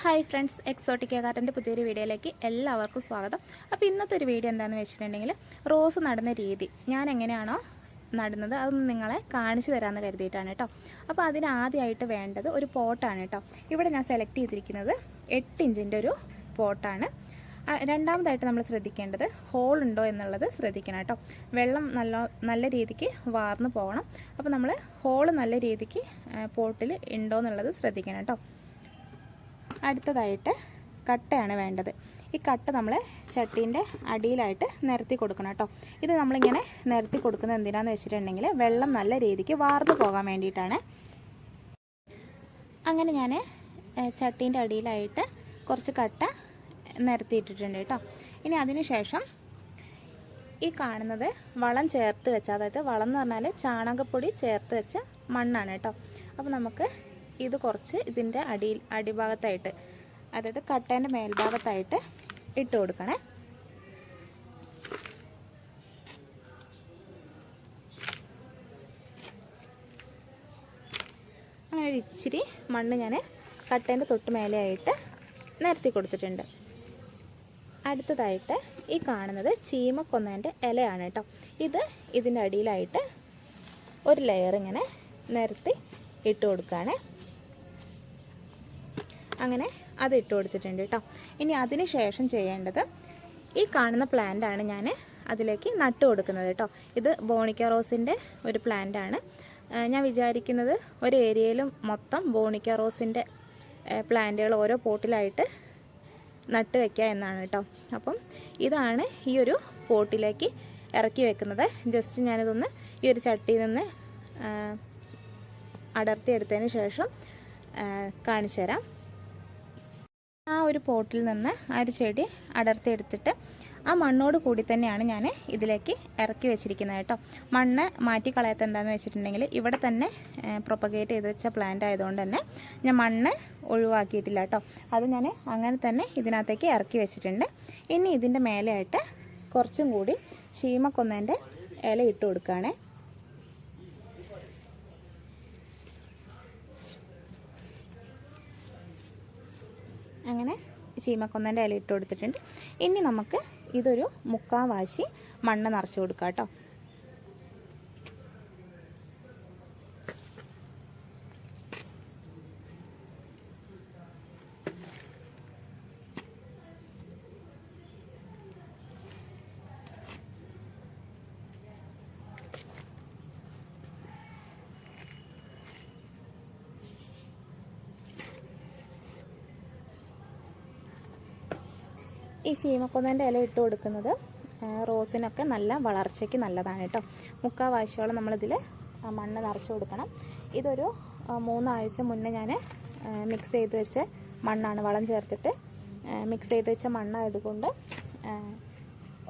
Hi friends Exotica ഗാർഡന്റെ പുതിയൊരു വീഡിയോയിലേക്ക് എല്ലാവർക്കും സ്വാഗതം. അപ്പോൾ ഇന്നത്തെ ഒരു വീഡിയോ എന്താണെന്ന് വെച്ചിട്ടുണ്ടെങ്കിൽ റോസ് നടുന്ന രീതി. ഞാൻ എങ്ങനെയാണോ നടുന്നത് അതൊന്ന് നിങ്ങളെ കാണിച്ചു തരാമെന്ന് കരുതിയിട്ടാണ് കേട്ടോ അപ്പോൾ അതിനാദ്യമായിട്ട് വേണ്ടത് ഒരു പോട്ടാണ് കേട്ടോ ഇവിടെ ഞാൻ സെലക്ട് ചെയ്തിരിക്കുന്നത് എട്ട് ഇഞ്ചിന്റെ ഒരു പോട്ടാണ്. രണ്ടാമതായിട്ട് നമ്മൾ ശ്രദ്ധിക്കേണ്ടത് ഹോൾ ഉണ്ടോ എന്നുള്ളത് ശ്രദ്ധിക്കണം കേട്ടോ വെള്ളം നല്ല നല്ല രീതിക്ക് വാർന്നു പോകണം. അപ്പോൾ നമ്മൾ ഹോൾ നല്ല രീതിക്ക് പോട്ടിൽ ഉണ്ടോ എന്നുള്ളത് ശ്രദ്ധിക്കണം കേട്ടോ അടുത്തതായിട്ട് കട്ടയാണ് വേണ്ടത്. ഈ കട്ട നമ്മൾ ചട്ടീന്റെ അടിയിലായിട്ട് നിരത്തി കൊടുക്കണം കേട്ടോ. ഇത് നമ്മളിങ്ങനെ നിരത്തി കൊടുക്കുന്നത് എന്തിനാന്ന് വെച്ചിട്ടുണ്ടെങ്കിൽ വെള്ളം നല്ല രീതിക്ക് വാർന്നു പോകാൻ വേണ്ടിയിട്ടാണ്. അങ്ങനെ ഞാൻ ചട്ടീന്റെ അടിയിലായിട്ട് കുറച്ച് കട്ട നിരത്തിയിട്ടിട്ടുണ്ട് കേട്ടോ. ഇനി അതിനുശേഷം ഈ കാണുന്നത് വളം ചേർത്ത് വെച്ച അതായത് വളം എന്ന് പറഞ്ഞാൽ ചാണകപ്പൊടി ചേർത്ത് വെച്ച മണ്ണാണ് കേട്ടോ. അപ്പോൾ നമുക്ക് ഇത് കുറച്ച് ഇതിന്റെ അടിയിൽ അടിഭാഗത്തായിട്ട് അതായത് കട്ടേന്റെ മേൽഭാഗത്തായിട്ട് ഇട്ട് കൊടുക്കണേ. അങ്ങനെ ഒരു ഇച്ചിരി മണ്ണ് ഞാൻ കട്ടേന്റെ തൊട്ട് മേലെയായിട്ട് നിരത്തി കൊടുത്തിട്ടുണ്ട്. അടുത്തതായിട്ട് ഈ കാണുന്നത് ചീമക്കൊന്നേന്റെ ഇലയാണ് കേട്ടോ. ഇത് ഇതിന്റെ അടിയിലായിട്ട് ഒരു ലെയർ ഇങ്ങനെ നിരത്തി ഇട്ട് കൊടുക്കുകയാണ്. അങ്ങനെ അത് ഇട്ട് കൊടുത്തിട്ടുണ്ട് കേട്ടോ ഇനി അതിന് ശേഷം ചെയ്യേണ്ടത് ഈ കാണുന്ന പ്ലാന്റാണ് ഞാൻ അതിലേക്ക് നട്ട് കൊടുക്കുന്നത് കേട്ടോ ഇത് ബോണിക്ക റോസിന്റെ ഒരു പ്ലാന്റാണ് ഞാൻ വിചാരിക്കുന്നത് ഒരു ഏരിയയിലും മൊത്തം ബോണിക്ക റോസിന്റെ പ്ലാന്റുകൾ ഓരോ പോട്ടിലായിട്ട് നട്ട് വയ്ക്കുക എന്നാണ് കേട്ടോ അപ്പം ഇതാണ് ഈ ഒരു പോട്ടിലേക്ക് ഇറക്കി വെക്കുന്നത്. ജസ്റ്റ് ഞാനിതൊന്ന് ഈ ഒരു ചട്ടിയിൽ നിന്ന് അടർത്തിയെടുത്തതിന് ശേഷം കാണിച്ചു തരാം ആ ഒരു പോട്ടിൽ നിന്ന് ആ ഒരു ചെടി അടർത്തിയെടുത്തിട്ട് ആ മണ്ണോട് കൂടി തന്നെയാണ് ഞാൻ ഇതിലേക്ക് ഇറക്കി വെച്ചിരിക്കുന്നത് കേട്ടോ. മണ്ണ് മാറ്റി കളയാത്ത എന്താണെന്ന് വെച്ചിട്ടുണ്ടെങ്കിൽ ഇവിടെ തന്നെ പ്രൊപ്പഗേറ്റ് ചെയ്ത് വെച്ച പ്ലാന്റ് ആയതുകൊണ്ട് തന്നെ ഞാൻ മണ്ണ് ഒഴിവാക്കിയിട്ടില്ല കേട്ടോ. അത് ഞാൻ അങ്ങനെ തന്നെ ഇതിനകത്തേക്ക് ഇറക്കി വെച്ചിട്ടുണ്ട്. ഇനി ഇതിന്റെ മേലെയായിട്ട് കുറച്ചും കൂടി ശീമക്കൊന്നേന്റെ ഇല ഇട്ട് കൊടുക്കുകയാണേ. അങ്ങനെ ചീമക്കൊന്നന്റെ ഇല ഇട്ട് കൊടുത്തിട്ടുണ്ട്. ഇനി നമുക്ക് ഇതൊരു മുക്കാവാശി മണ്ണ് നിറച്ച് കൊടുക്കാം കേട്ടോ ഈ ശീമക്കൊന്നന്റെ ഇല ഇട്ട് കൊടുക്കുന്നത് റോസിനൊക്കെ നല്ല വളർച്ചയ്ക്ക് നല്ലതാണ് കേട്ടോ. മുക്കാൽ വാശിയോളം നമ്മളിതിൽ മണ്ണ് നിറച്ച് കൊടുക്കണം. ഇതൊരു മൂന്നാഴ്ച മുന്നേ ഞാൻ മിക്സ് ചെയ്ത് വെച്ച മണ്ണാണ് വളം ചേർത്തിട്ട് മിക്സ് ചെയ്ത് വെച്ച മണ്ണായതുകൊണ്ട്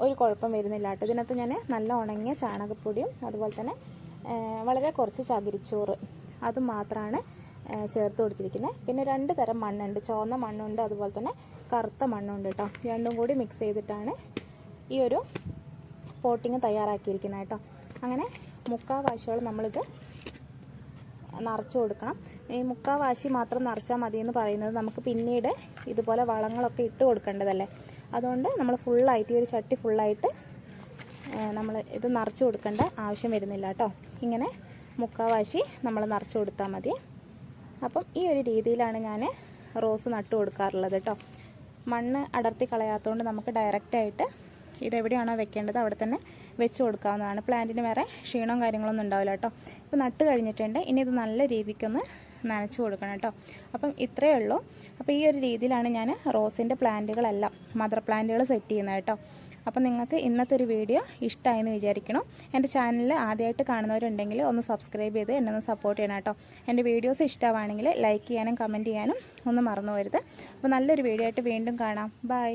ഒരു കുഴപ്പം വരുന്നില്ല കേട്ടോ. ഇതിനകത്ത് ഞാൻ നല്ല ഉണങ്ങിയ ചാണകപ്പൊടിയും അതുപോലെ തന്നെ വളരെ കുറച്ച് ചകിരിച്ചോറ് അത് മാത്രമാണ് ചേർത്ത് കൊടുത്തിരിക്കുന്നത് പിന്നെ രണ്ട് തരം മണ്ണുണ്ട്. ചുവന്ന മണ്ണുണ്ട് അതുപോലെ തന്നെ കറുത്ത മണ്ണുണ്ട് കേട്ടോ രണ്ടും കൂടി മിക്സ് ചെയ്തിട്ടാണ് ഈ ഒരു പോട്ടിങ് തയ്യാറാക്കിയിരിക്കുന്നത് കേട്ടോ അങ്ങനെ മുക്കാ വാശിയോളം നമ്മളിത് നിറച്ച് കൊടുക്കണം. ഈ മുക്കാ വാശി മാത്രം നിറച്ചാൽ മതി എന്ന് പറയുന്നത് നമുക്ക് പിന്നീട് ഇതുപോലെ വളങ്ങളൊക്കെ ഇട്ട് കൊടുക്കേണ്ടതല്ലേ? അതുകൊണ്ട് നമ്മൾ ഫുള്ളായിട്ട് ഈ ഒരു ചട്ടി ഫുള്ളായിട്ട് നമ്മൾ ഇത് നിറച്ച് കൊടുക്കേണ്ട ആവശ്യം വരുന്നില്ല കേട്ടോ ഇങ്ങനെ മുക്കാവാശി നമ്മൾ നിറച്ച് കൊടുത്താൽ മതി. അപ്പം ഈ ഒരു രീതിയിലാണ് ഞാൻ റോസ് നട്ടു കൊടുക്കാറുള്ളത് കേട്ടോ. മണ്ണ് അടർത്തി കളയാത്തതുകൊണ്ട് നമുക്ക് ഡയറക്റ്റായിട്ട് ഇതെവിടെയാണോ വെക്കേണ്ടത് അവിടെ തന്നെ വെച്ച് കൊടുക്കാവുന്നതാണ്. പ്ലാന്റിന് വേറെ ക്ഷീണവും കാര്യങ്ങളൊന്നും ഉണ്ടാവില്ല കേട്ടോ. ഇപ്പോൾ നട്ട് കഴിഞ്ഞിട്ടുണ്ട്. ഇനി ഇത് നല്ല രീതിക്കൊന്ന് നനച്ചു കൊടുക്കണം കേട്ടോ. അപ്പം ഇത്രയേ ഉള്ളൂ. അപ്പം ഈ ഒരു രീതിയിലാണ് ഞാൻ റോസിന്റെ പ്ലാന്റുകളെല്ലാം മദർ പ്ലാന്റുകൾ സെറ്റ് ചെയ്യുന്നത് കേട്ടോ. അപ്പം നിങ്ങൾക്ക് ഇന്നത്തെ ഒരു വീഡിയോ ഇഷ്ടമായെന്ന് വിചാരിക്കണം. എന്റെ ചാനലിൽ ആദ്യമായിട്ട് കാണുന്നവരുണ്ടെങ്കിൽ ഒന്ന് സബ്സ്ക്രൈബ് ചെയ്ത് എന്നെ ഒന്ന് സപ്പോർട്ട് ചെയ്യണം കേട്ടോ. എന്റെ വീഡിയോസ് ഇഷ്ടമാണെങ്കിൽ ലൈക്ക് ചെയ്യാനും കമന്റ് ചെയ്യാനും ഒന്ന് മറന്നു പോരുത്. അപ്പോൾ നല്ലൊരു വീഡിയോ ആയിട്ട് വീണ്ടും കാണാം. ബൈ